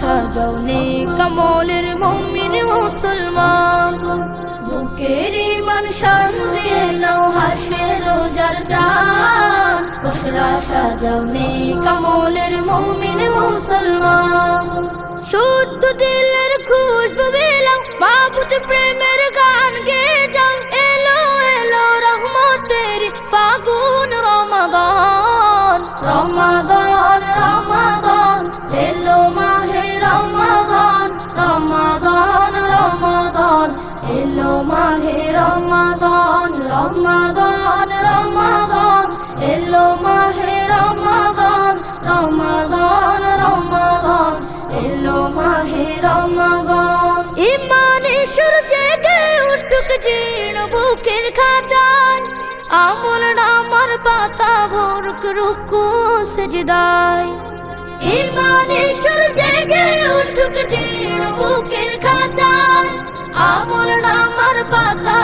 সাজাওনে কমলের মুমিন মুসলমান। বুকের ইমান শান দিয়ে নাও হাসের সাজাওনে কমলের মুমিন মুসলমান। শুদ্ধ দিলের খুশবু মাবুত প্রেমের গান গে যাও। রহমতের ফাগুন রমাদান। রমাদান উঠুক জীর্ণ, বুকের খাঁচায়। নামার পাতা ভোরক রুকু সেজদায়। ইমানে সূর্যে গে উঠুক জীর্ণ, বুকের খাঁচায়। আমল নামার পাতা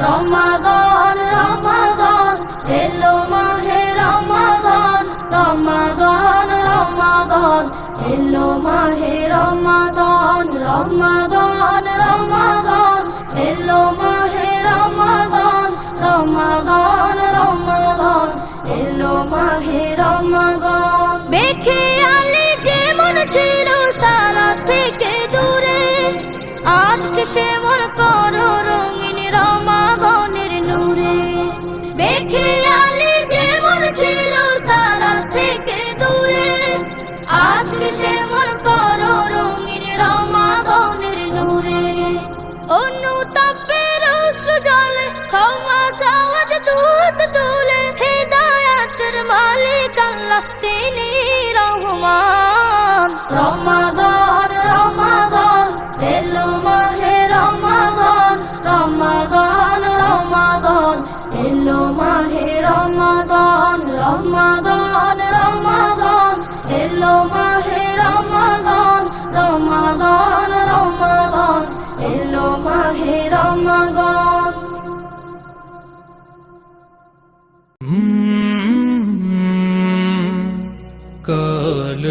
রমাদান রমাদান এলো মাহে রমাদান রমাদান রমাদান এলো মাহে রমাদান রমাদান রমাদান এলো রমাদান রমাদান এলো মাহে রমাদান রমাদান রমাদান এলো মাহে রমাদান। কাল